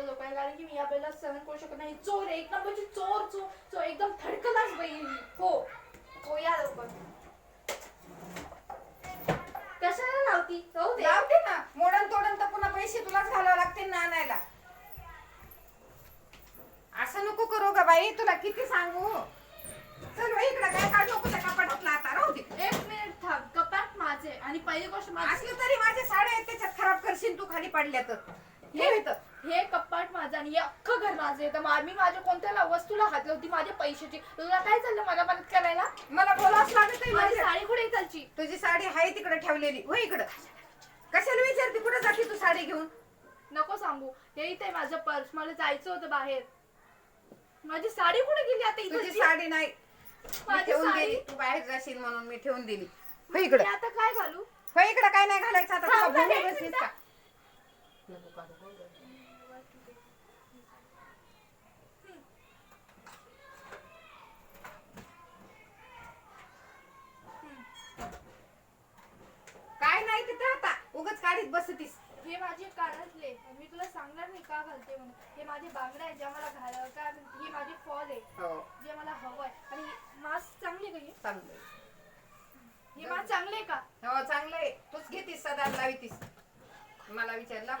बोलत लोकांना कारण की मी या बाईला सहन करू शकत नाही. चोर एक नंबरची चोर चोर चोर एकदम थडकलाच बाई. ही. हो हो या लवकर. कशाला लावती? दे. लावते ना. मोडन तोडन तर पुन्हा पैसे तुलाच घालावे लागतील ना आणायला. असं नको करू ग बाई. तुला किती सांगू? चल बाई इकडे काय काढ नको त्या कपाटातला आता. राहू दे. एक मिनिट थांब. कपाट माझे आणि पहिली गोष्ट माझी. असलं तरी माझे साडे आहेत त्याच्यात खराब करशील तू खाली पडल्या तर हे होतं. हे कपाट माझं आणि हे अख्खं घर माझं. आहे तर मा- मी माझ्या कोणत्या वस्तूला हात लावती? माझ्या पैशाची. तुला काय चाललं मला मदत करायला? मला बोलावंच लागत आहे माझी. साडी कुठे आहे त्याची तुझी साडी आहे तिकडे ठेवलेली. हो इकडं. कशाला विचारते? कुठे जाते तू साडी घेऊन? नको सांगू. हे इथे माझं पर्स. मला जायचं होतं बाहेर. माझी साडी कुठे गेली आता तुझी इथे साडी नाही. मी माझी ठेवून साडी? दिली तू बाहेर जाशील म्हणून मी ठेवून दिली. हो इकडं. आता काय घालू? हो इकडं काय नाही घालायचं आता. तुला थांब ना, भूमी एक बसलीस मिनिटं. का? काय नाही तिथं आता बसतीस. हे माझे कानातले. मी तुला सांगणार नाही का घालते म्हणून. हे माझे बांगड्या आहेत ज्या मला घालावं म्हणते, हे माझे फॉल आहे हो. जे मला हवंय आणि मास्क चांगले का हे? चांगलं. हे मास्क चांगले आहे का? हो चांगलं आहे. तूच घेतीस सदा लावितीस. मला विचारला.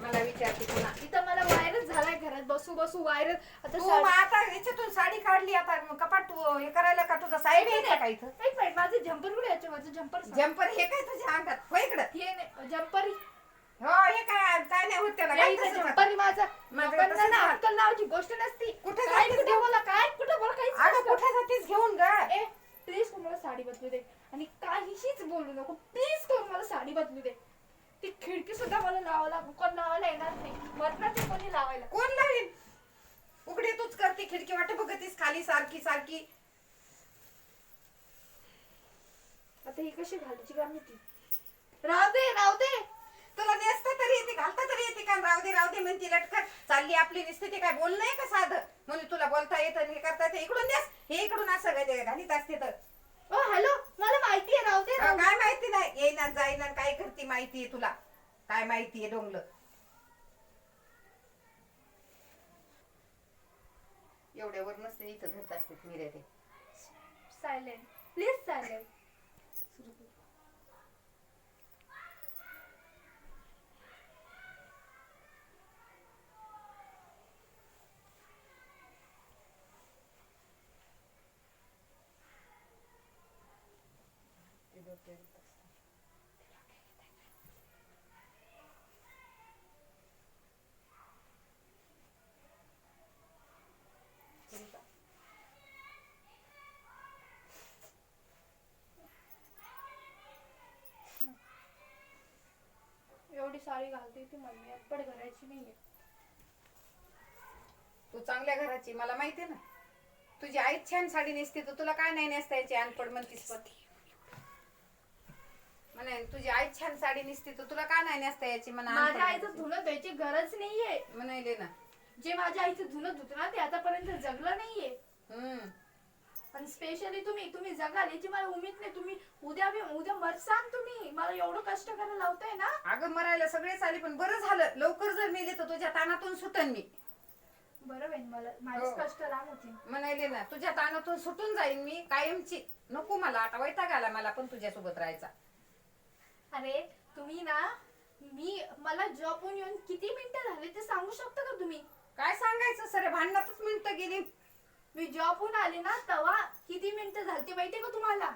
मला विचारते पुन्हा. इथं मला व्हायरस झालाय घरात. बसू बसू व्हायरस आता तू साडी- आता याच्यातून साडी काढली आता. मग कपाट तू हे करायला का तुझा साहेब आहे का इथं? एक मिनिट माझे जम्पर कुठे याचे माझं जम्पर जम्पर हे काय तुझ्या अंगात? हो इकडं. हे जम्पर हो. हे काय? काय नाही होत त्याला. काय तसंच जम्पर आता. माझा. माझं जम्पर तसंच ना आहे. अक्कल लावायची गोष्ट नसती. कुठे काय जातेस कुठे गं? बोला काय कुठे बोला अगं नसतं. कुठे जातीस घेऊन ग? ए प्लीज मला साडी बदलू दे. आणि काहीशीच बोलू नको. प्लीज करून मला साडी बदलू दे. ती खिडकी सुद्धा मला लावायला कोण लावायला येणार नाही. मरणार ते कोणी लावायला. कोण लावीन उघडे तूच करते खिडकी वाट बघतीस खाली सारखी सारखी. आता ही कशी घालायची का मी ती? राहू दे राहू दे. तुला नेसता तरी येते घालता तरी येते का? राहू दे राहू दे म्हणती लटकत चालली आपली नुसती ते काय बोलणं आहे का साधं? म्हणून तुला बोलता येतं हे करता येतं. इकडून नेस. हे इकडून असं काय घालीत असते तर. ओ हॅलो मला माहिती आहे राहू दे राहू दे. काय माहिती नाही? येईना जाईना काय करते माहिती आहे तुला? काय माहिती आहे डोंगलं? एवढ्यावर नसते इथं धरत असते मिऱ्या ते. सायलेंट प्लीज सायलेंट एवढी साडी घालते ती मम्मी पण घराची नाहीये. तू चांगल्या घराची मला माहिती ना. तुझी आई छान साडी नेसते तर तुला काय नाही नेसता यायची अनपड म्हणतीस पण. म्हणे तुझी आई छान साडी नेसते तर तुला काय नाही नेसता यायची म्हणा माझ्या आईचं धुणं द्यायची गरज नाहीये. म्हणायले ना. जे माझ्या आईचं धुणं धुत ना ते आतापर्यंत जगलं नाहीये. हम्म. आणि स्पेशली तुम्ही तुम्ही जगाल याची मला उमेद नाही. तुम्ही उद्या बी- उद्या मरसान तुम्ही. मला एवढं कष्ट करायला लावताय ना? अगं मरायला सगळेच आले पण बरं झालं. लवकर जर मेले तर तुझ्या तानातून सुटन मी. बरं बहीण मला माझेच हो. कष्ट होते म्हणायले ना तुझ्या तानातून सुटून जाईन मी. कायमची. नको मला आता वैताग आला मला पण तुझ्या सोबत राहायचा. अरे तुम्ही ना मी मला जॉबहून येऊन किती मिनिटं झाले ते सांगू शकता का तुम्ही? काय सांगायचं? सर भांडणातच मिनिटं गेली. मी जॉबहून आले ना तेव्हा किती मिनिटं झालते माहितीये का तुम्हाला?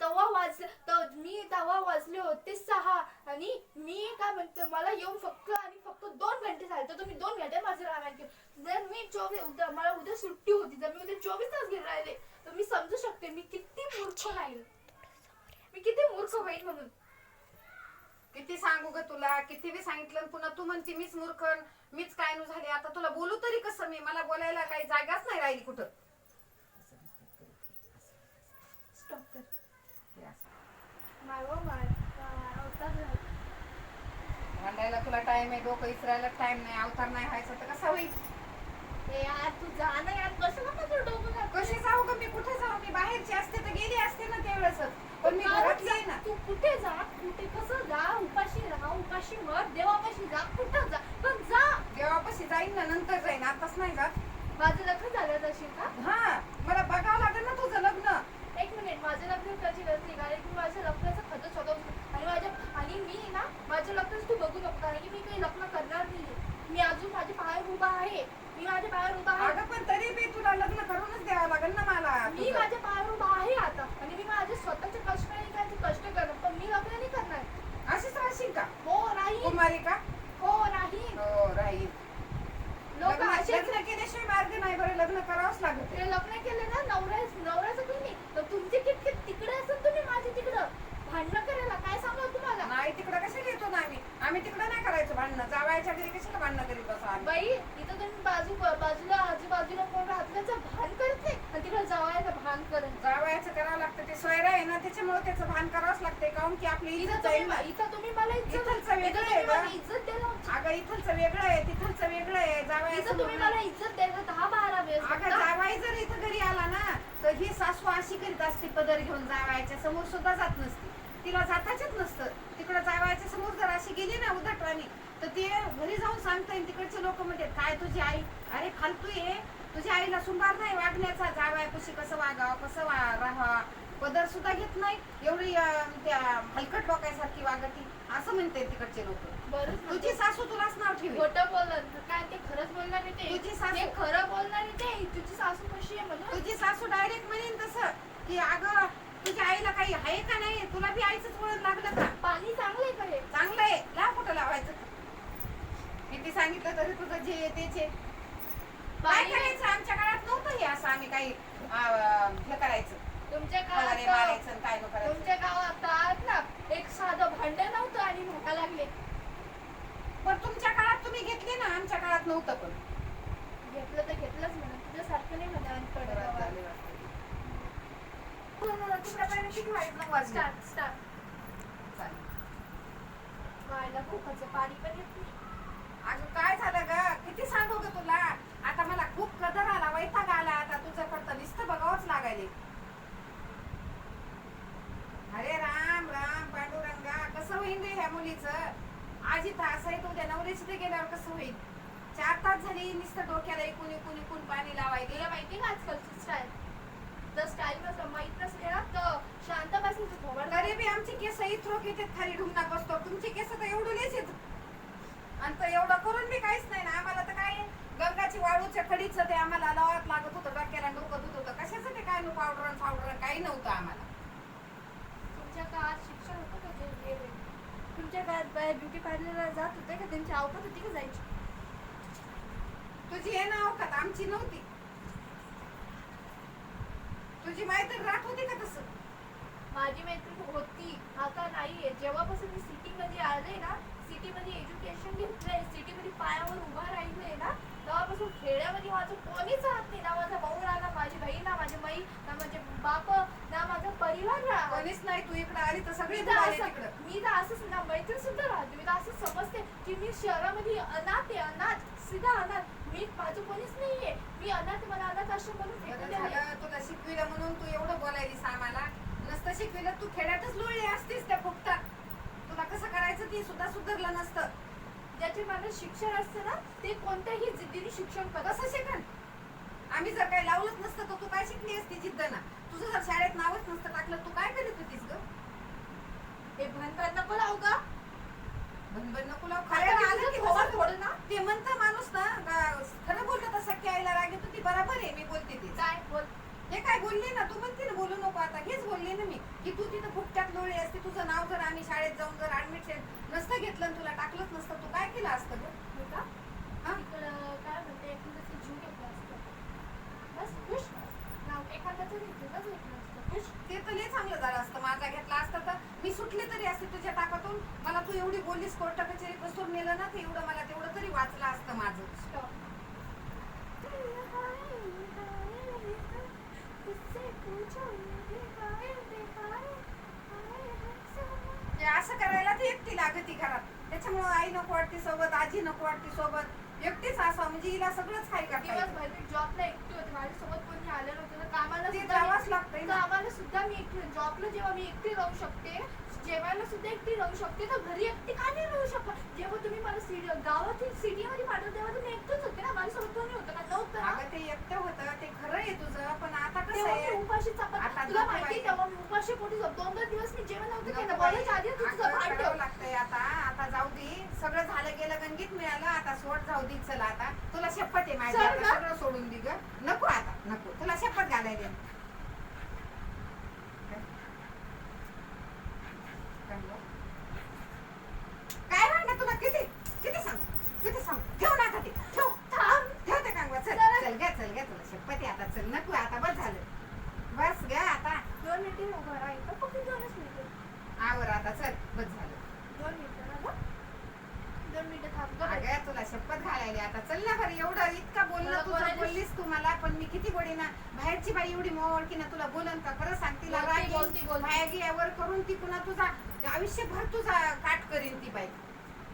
तेव्हा वाजले तर मी तेव्हा वाजले होते सहा आणि मी काय म्हणते मला येऊन फक्त आणि फक्त दोन घंटे झाले तर तुम्ही दोन घंटे माझं राहणार जर मी चोवीस उद्या मला उद्या सुट्टी होती जर मी उद्या चोवीस तास घेऊन राहिले तर मी समजू शकते मी किती मूर्ख राहील मी किती मूर्ख होईल म्हणून. किती सांगू ग तुला किती बी सांगितलं पुन्हा तू म्हणते मीच मूर्खन मीच काय नु झाली आता तुला बोलू तरी कसं मी? मला बोलायला काही जागाच नाही राहिली कुठं. भांडायला तुला टाइम आहे डोकं इसरायला टाइम नाही अवतार नाही व्हायचं तर कसा होईल? कशी जाऊ ग मी? कुठे जाऊ? मी बाहेरची असते तर गेली असते ना त्यावेळेस. पण मी घरातली आहे ना. तू कुठे जा कुठे कसं जा उपाशी राहा उपाशी मर देवापाशी जा कुठं जा पण जा. देवापाशी जाईन ना नंतर जाईन आताच नाही जात. माझं लग्न झालं तशी का? हा मला बघावं लागेल ना तुझं लग्न. एक मिनिट माझं लग्न कधी निघाले तू माझं लग्न खतं स्वतः आणि माझ्या आणि मी ना माझ्या लग्नच तू बघू नको कारण की मी काही लग्न करणार नाही मी अजून माझ्या पायावर उभा आहे. मी माझ्या पायावर उभा आहे. अगं पण तरी बी तुला लग्न करूनच द्यावं लागेल ना मला. मी तुझं. माझ्या पायावर उभा आहे आता. आणि मी माझे स्वतःचे कष्टाने काय ते कष्ट करणार. पण मी लग्न नाही करणार. अशीच राहशील का? हो नाही कुमारी का? हो नाही हो राहील लोक लग्न असेच लग्न केल्याशिवाय मार्ग नाही बरं. लग्न करावंच लागत. ते लग्न केले ना नवऱ्या नवऱ्याचं तुम्ही तर तुमचे किटके तिकडे असेल तुम्ही माझे तिकडं भांडणं करायला काय सांगा तुम्हाला नाही तिकडं कशाला येतो ना आम्ही आम्ही तिकडं नाही करायचं भांडणं जावायच्या घरी कशाला भांडणं करीत बसू आम्ही बाई इथं तुम्ही बाजू बाजूला आजूबाजूला कोण राहतल्याचं भान करते आणि तिकडे जावायचं भान करत जावायचं करावं लागतं ते सोयरा आहे ना त्याच्यामुळे त्याचं भान करावंच लागतंय काऊन की आपली इथं इज्जत जाईल ना तुम्ही इथं तुम्ही मला इज्जत इथलचं वेगळं इथं आहे तुम्ही मला गं. इज्जत द्यायला अगं इथलचं वेगळं आहे तिथलचं वेगळं आहे इथं जावायचं तुम्ही मला इज्जत द्यायला दहा बारा वेळेस अगं बघता. जावाई जर इथं घरी आला ना तर ही सासू अशी करीत असते पदर घेऊन जावायच्या समोर सुद्धा जात नसते तिला जाताच नसतं तिकडं जावायच्या समोर जर अशी गेली ना उद्धटवाणी तर ते घरी जाऊन सांगता येईल तिकडचे लोक म्हणतात काय तुझी आई अरे फालतू आहे. तुझ्या आईला सुंभार नाही वागण्याचा जावायपाशी कसं वागावं कसं वा राहावा? पदर सुद्धा घेत नाही. एवढी त्या हलकट लोकांसारखी वागती. असं म्हणते तिकडचे लोक. तुझी सासू तुलाच नाव ठेवी खोटं बोलणार काय ते खरंच बोलणार ते? तुझी सासू- खरं बोलणार ते? तुझी सासू कशी आहे म्हणून? तुझी सासू डायरेक्ट म्हणेन तसं. की अगं तुझ्या आईला काही आहे का नाही? तुला बी आईचंच वळण लागलं का? पाणी चांगलं आहे का चांगलं आहे. लाव कुठं लावायचं. किती सांगितलं तरी तुझं जे आहे तेच आहे. काय पाणी करायचं आमच्या काळात नव्हतं हे असं आम्ही काही अं, हे करायचं तुमच्या गावात मारायचं आणि काय न करायचं तुमच्या गावात आज ना एक साधं भांडण नव्हतं आणि भोका लागले पण तुमच्या काळात तुम्ही घेतली ना आमच्या काळात नव्हतं पण घेतलं तर घेतलंच म्हणून तुझ्यासारखं नाही म्हणा आणि पडलं बरं, गावात. चालेल, वाटतं. तुमच्या पहिलं किती वाईट नऊ वाजता स्टार्ट स्टार्ट चालेल. व्हायला खूपच पाणी पण येत नाही अगं काय झालं ग किती सांगू ग तुला आता मला खूप कदर आला वैताग आला आता तुझं फक्त नुसतं बघावंच लागायले अरे राम राम पांडुरंगा कसं होईल रे ह्या इथं असं आहे उद्या नवऱ्याची ते गेल्यावर कसं होईल? चार तास झाली नुसतं डोक्याला एकूण एकूण एकूण पाणी लावायचे तुला माहिती का आजकालची स्टाईल जर स्टाईल नसलं माहीत नसले तर शांत बसायचं थोडं तरी बी आमचे केस इथरोक येतात खाली ढुंगणा बसतो. तुमचे केस तर एवढं लेच येत आणि तर एवढं करून बी काहीच नाही ना. आम्हाला तर काय गंगाची वाळूच्या कडीचं ते आम्हाला लावात लागत होतं डोक्याला डोकं दुखत होतं. कशाचं ते काय नो पावडर पावडर काही नव्हतं आम्हाला. तुमच्या काळात शिक्षण होतं? तुमच्या काळात बाहेर ब्युटी पार्लरला जात होते का? त्यांची अवकात होती का जायची? तुझी आहे ना अवकात आमची नव्हती. तुझी माहिती राख होती का तसं? माझी मैत्रीण होती आता नाहीये जेव्हापासून मी सिटी मध्ये आले ना सिटी मध्ये एज्युकेशन घेतलंय सिटी मध्ये पायावर उभा राहिलंय ना तेव्हापासून खेड्यामध्ये माझं कोणीच राहत नाही ना माझा भाऊ राहा ना माझी बहीण ना माझी माई ना माझे बाप ना माझा परिवार राहा कोणीच नाही तू इकडे आली तर सगळे मी तर आले असं तिकडं मी तर असंच ना मैत्रीण सुद्धा राहते मी तर असं समजते की मी शहरामध्ये अनाथ आहे अनाथ सीधा अनाथ मी माझं कोणीच नाहीये मी अनाथ मला अनाथ आश्रम म्हणून बरं फेकून द्यायला झालं तुला शिकविलं म्हणून तू एवढं बोलायलीस आम्हाला नसतं शिकविलं तू खेड्यातच लोळली असतीस त्या फुकटात तुला कसं करायचं ती सुद्धा सुधारलं नसतं ज्याचे मला शिक्षण असतं ना ते कोणत्याही जिद्दीने शिक्षण करत कसं शिकन आम्ही जर काही लावलंच नसतं तर तू काय शिकली असती जिद्द ना तुझं जर शाळेत नावच नसतं टाकलं तू काय करीत होतीस ग? हे भणभण नको लावू का भनभन नको लावू. खरं आलं की तसं- फोडेल ना. ते म्हणतं माणूस ना गा- खरं बोललं तर सख्या आईला राग येतो ती बरोबर आहे मी बोलते ते काय बोल? हे काय बोलली ना तू म्हणते ना बोलू नको आता. हेच बोलली ना मी की तू तिथं फुकट्यात लोळली असती तुझं नाव जर आम्ही शाळेत जाऊन जर ऍडमिशन नसतं घेतलं तुला टाकलंच नसतं तू काय केलं असतं ग मी का हा? इकडं काय म्हणते एखाद्याचं जीव घेतला असतं बस खुश नाव एखाद्याचं घेतलं घेतलं असतं ते तर लय चांगलं झालं असतं माझा घेतला असतं तर मी सुटले तरी असते तुझ्या ताकातून मला तू एवढी बोललीस कोर्ट कचेरी बसून नेलं ना ते एवढं मला तेवढं तरी वाचलं असतं माझं. ते म्हणजे असं करायला ती एकटी लागती घरात त्याच्यामुळं आई नको वाटते सोबत आजी नको वाटते सोबत एकटेच असा म्हणजे हिला सगळंच काय करता येतं. दिवसभर मी जॉबला एकटी होते माझ्यासोबत कोणी आलं नव्हतं तर कामाला ते सुद्धा कामाला सुद्धा मी एकटी जॉबला जेव्हा मी एकटी राहू शकते जेवायला सुद्धा एकटी राहू शकते तर घरी एकटी का नाही राहू शकत जेव्हा तुम्ही मला सिटी गावातील सिटीमध्ये पाठवलं तेव्हा तुम्ही एकटंच होते ना माझ्यासोबत कोणी होतं ना नव्हतं ना? ते एकटं होतं ते खरं आहे तुझं पण आता कसं तेव्हा मी आहे उपाशी चपात- तुला माहिती आहे, तेव्हा मी उपाशी पोटी झोप- दोन दोन दिवस मी जेवण नव्हतं केलं. बरेच आधी तुझं अगं लागतं. गणगीत मिळालं आता सोड जाऊ दे चला आता. तुला शपथ आहे माझी चल आता ना. सगळं सोडून दे ग. नको आता नको. तुला शपथ घालायला दे. काय गं? काय राहणार तुला किती किती सांग किती सांग ठेव ना आता ते ठेव थांब ठेव ते कांगवा चल चला. चल ग चल ग तुला शपथ आहे आता चल नको आता बस झालं बस ग आता दोन मिनिटे उभं राहायचं फक्त दोनच मिनिटं आवर आता चल बस झालं दोन मिनिटं ना गं. दोन मिनिटं थांब गं बाई. अगं तुला शपथ घालायला आता चल ना बरं एवढं इतका बोलणं मला तुझं बोलायला- बोललीस तू मला पण मी किती गोडी ना बाहेरची बाई एवढी मोवळकी ना तुला बोलन का? खरं सांग तिला बोलती, राग बोलती, येईल. बोलती. बाहेर यावर करून ती पुन्हा तुझा आयुष्यभर तुझा काट करीन ती बाई.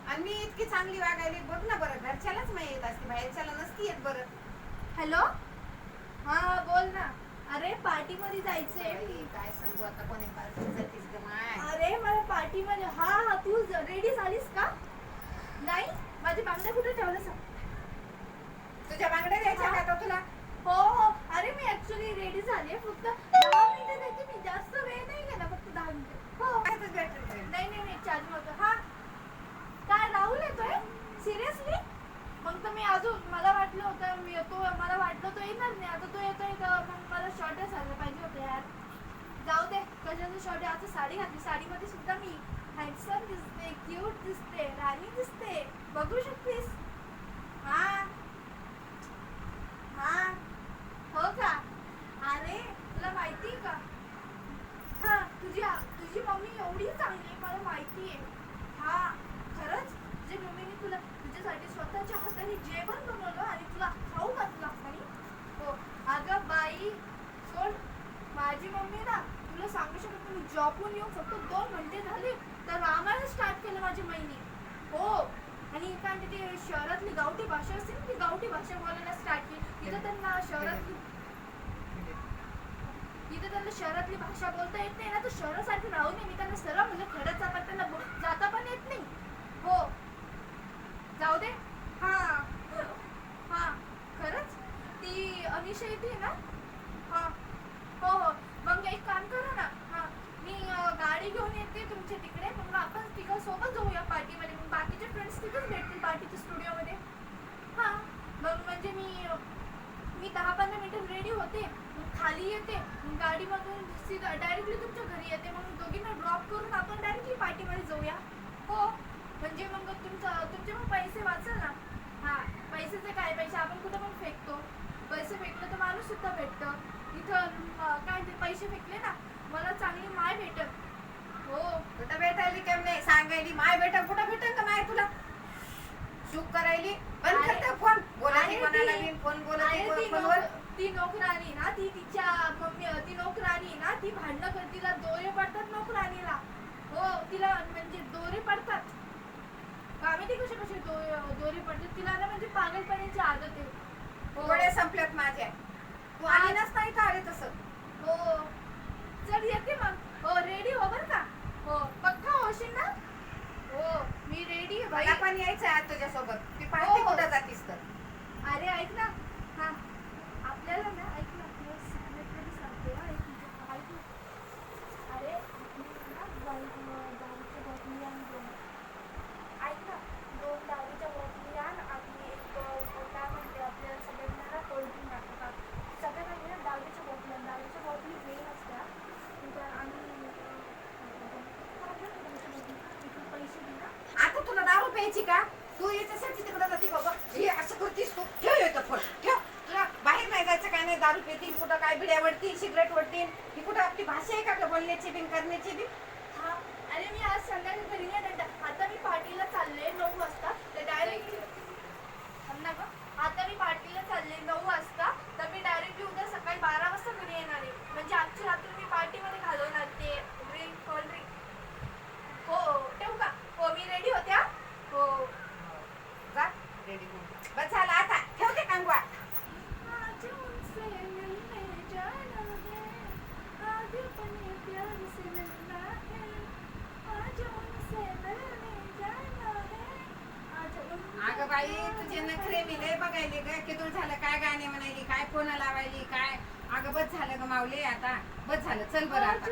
आणि मी इतकी चांगली वागायली बघ ना बरं घरच्यालाच माहिती येत असते बाहेरच्याला नसती येत बरं. हॅलो? हा बोल ना. अरे पार्टी मध्ये जायचंय काय सांगू आता कोणी पार्टीत जातीस अरे मला पार्टी मध्ये हा हा तू रेडी झालीस का? नाही माझे बांगड्या कुठे ठेवलं सांग. तुझ्या बांगड्या द्यायच्या का तुला हो हो अरे मी ऍक्च्युली रेडी झाली फक्त दहा मिनिटं द्यायची मी जास्त वेळ नाही गेला फक्त दहा मिनिटं हो काय तुझं battery train? नाही नाही नाही चार्ज होतं हा काय राहुल येतोय सिरियसली मग तर मी अजून मला वाटलं होतं मी येतो मला वाटलं तो येणार नाही आता तो येतोय तर मग मला शॉर्टच झालं पाहिजे होतं यार जाऊ दे कशाचं शॉर्ट आता साडी घातली साडीमध्ये सुद्धा मी हँडसम दिसते क्यूट दिसते राणी दिसते बघू शकतेस हा हा हो का अरे तुला माहिती आहे का हा तुझी तुझी मम्मी एवढी चांगली आहे मला माहिती आहे हा खरंच तुझ्या मम्मीने तुला तुझ्यासाठी स्वतःच्या हाताने जेवण बनवलं आणि तुला खाऊ घातलं आणि हो अगं बाई सोड माझी मम्मी ना तुला सांगू शकत नाही, मी जॉबहून येऊन फक्त दोन घंटे झाले तर रामायण स्टार्ट केलं माझी महिनी हो आणि काय म्हणते ते शहरातली गावठी भाषा असते ना ती गावठी भाषा बोलायला स्टार्ट केली. तिथं त्यांना शहरातली इथं त्यांना शहरातली भाषा बोलता येत नाही ना तर शहरासारखी राहू नये मी त्यांना सरळ म्हणजे खरंच जातात त्यांना बो- जाता पण येत नाही हो जाऊ दे हा हा खरंच ती अनिशा येते ना हा हो हो मग एक काम करा ना हा मी अं, गाडी घेऊन येते तुमच्या तिकडे मग आपण तिघं सोबत जाऊया पार्टीमध्ये मग बाकीचे फ्रेंड्स तिथेच भेटतील पार्टीच्या स्टुडिओमध्ये हा मग म्हणजे मी अं, मी दहा पंधरा मिनिटं रेडी होते मग खाली येते मग गाडीमधून सीधा डायरेक्टली तुमच्या घरी येते मग दोघींना ड्रॉप करून आपण डायरेक्टली पार्टीमध्ये जाऊया. हो म्हणजे मग तुमचं तुमचे मग पैसे वाचल ना. हा पैसेचे काय पैसे? आपण कुठं पण फेकतो. पैसे फेकले तर माणूस सुद्धा भेटतं. इथं काय ते पैसे फेकले ना मला चांगली माय भेटत हो. कुठं भेटायली केम नाही? सांगायली माय बेटा कुठं भेटेल का माय तुला? चूक करायली. बंद कोणाला ती- बोलते ती फोनवर? ती नोकरानी ना ती तिच्या मम्मी ती नोकरानी ना ती भांडणं करते तिला दोरे पडतात नोकरानीला हो तिला म्हणजे दोरे पडतात. काय माहिती कसे कसे दो- दोरे पडतात? तिला ना म्हणजे पागलपणाची आदत आहे. हो. डोळे संपल्यात माझ्या. तू आली नसता इथं आले तसं? हो. चल येते मग. हो रेडी हो बर का? हो. पक्का होशील ना? हो मी रेडी आहे मला पण यायचं आहे तुझ्यासोबत. ती पार्टी हो. कुठं जातीस तर? अरे ऐक ना हा आपल्याला ना ऐक ना आपल्याला सिक्रेट सांगते हा, एक मिनिट, ऐक ना. अरे ना बाई- दारूच्या बाटली आणि दोन ऐक ना दोन दारूच्या बाटली आण आणि एक अं, काय म्हणते आपल्याला सगळ्यांना ना कोल्ड्रिंक टाकतात सगळ्यांना ना दारूच्या बॉटली आणि दारूच्या बाटली वेळ असत्या नंतर आणि अं, काय म्हणतात दारूच्या बॉटली? इकडे पैसे दे ना आता तुला दारू प्यायची का तू याच्यासाठी तिकडे जाती बाबा हे असं करतीस तू ठेव येतं फोन ठेव तुला बाहेर नाही जायचं काय नाही दारू पितील कुठं काय बिड्या वडतील सिगरेट वडतील ही कुठं आपली भाषा आहे का गं बोलण्याची बिन करण्याची बिन हा अरे मी आज संध्याकाळी घरी नाही येणार. आता मी पार्टीला चालले नऊ वाजता तर डायरेक्ट ना गं आता मी पार्टीला चालले नऊ वाजता तर मी डायरेक्टली उद्या सकाळी बारा वाजता घरी येणार आहे म्हणजे आजची रात्र मी पार्टीमध्ये घालवणार ते ड्रिंक कोल्ड ड्रिंक हो हो ठेवू का हो मी रेडी होते हा हो जा रेडी बस झालं आता ठेवते कांगवा आज उनसे मिलने जाना है आज अपने प्यार से मिलना है आज उनसे मिलने जाना है आज उनसे अगं बाई तुझे नखरे मी लय बघायले ग किती झालं काय गाणे म्हणायली काय फोन लावायली काय? अगं बस झालं ग मावले आता बस झालं चल बरं आता.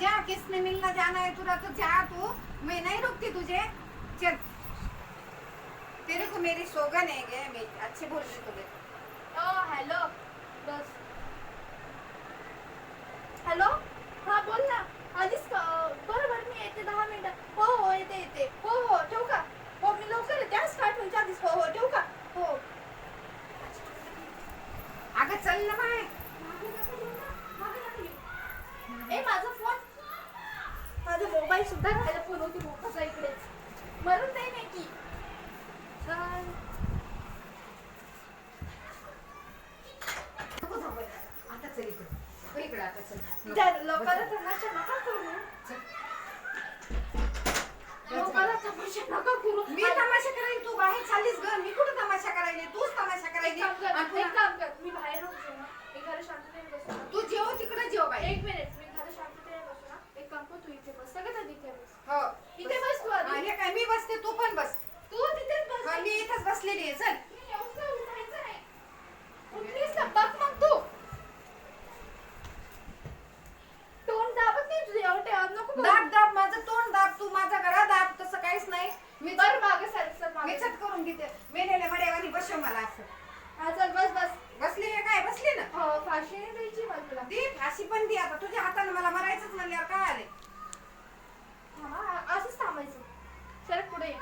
जा किसने मिलना जाना है तुरा तो जा तू. मैं नहीं रुकती तुझे. चल. तेरे को मेरी सोगन है गे मैं अच्छे बोल रही तुझे. अ, हॅलो बस. हॅलो हा बोल ना आधीच का बरं बरं मी येते दहा मिनिटं हो हो येते येते हो हो ठेवू का हो मी लवकर येते आज स्टार्ट व्हायच्या आधीच हो हो ठेवू का हो अगं चल ना बाय ए माझा फोन माझा मोबाईल सुद्धा राहायला फोन होती मोठाचा इकडे. मरून नाही नाही की. आता चल इकडे. इकडे आता चल. लोकांना तमाशा नका करू लोकांना तमाशा नका करू. मी तमाशा करायला तू बाहेर चाललीस ग. मी कुठं तमाशा करायला? तूच तमाशा करायली काम कर एक काम कर. मी बाहेर बसू ना. एखाद्या शांततेने बसू ना. तू जेव तिकडे जेव बाई. एक मिनिट मी एखाद्या शांततेने बसू ना. एक काम कर तू इथे बस. सगळ्यात आधी इथे बस. हो. इथे बस तू हा, आधी. हे काय? मी बसते तू पण बस. तू तिथेच बस. हा, मी इथंच बसलेली आहे. चल मी येऊन काय उठायचं नाही उठलीस ना बघ मग तू तोंड दाबत नाही तुझे एवढं ठेवत नको बघू. दाब दाब माझं तोंड दाब तू माझा गळा दाब तसं काहीच नाही मी बरं मागे सर सर मी मागे चट करून घेते मेलेल्या मड्यावानी बसव मला असं हा चल बस बस बसली आहे काय बसली ना हो फाशी नाही द्यायची मला तुला दे फाशी पण दे आता तुझ्या हाताने मला मरायचंच म्हणल्यावर काय आले हा, असंच थांबायचं सरक पुढे ये.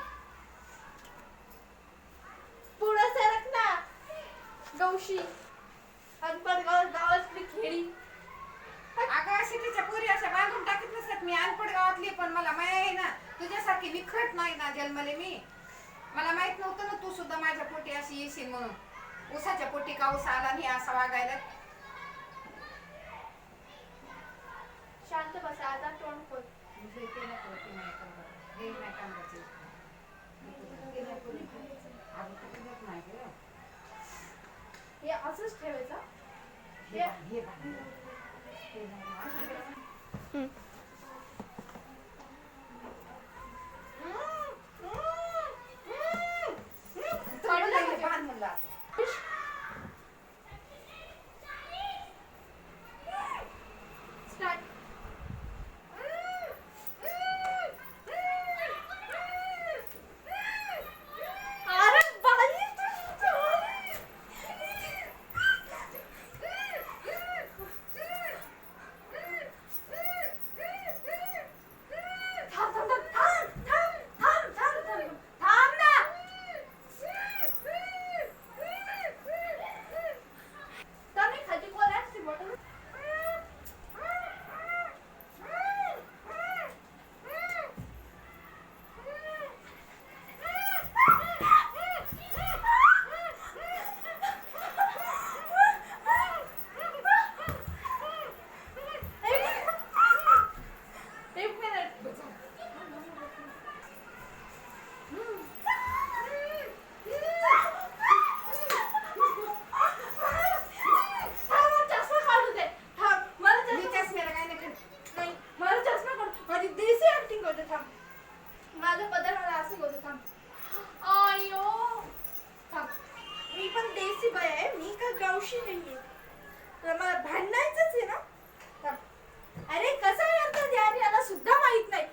पुढं सरक ना गौशी अनपड गाव गावातली खेडी अगं अशी तिच्या पोरी अशा बांधून टाकत नसतात मी अनपड गावातली पण मला माया आहे ना तुझ्यासारखी विखरट नाही ना जन्मले मी? मला माहीत नव्हतं ना तू सुद्धा माझ्या पोटी अशी येशील म्हणून. उसाच्या पोटी का उसा आला नाही असा वागायला? शांत बसा आता तोंड खोल. हे नको, ते नाहीये तर मला भांडायचंच आहे ना. अरे कसं अर्थ द्या याला सुद्धा माहीत नाही.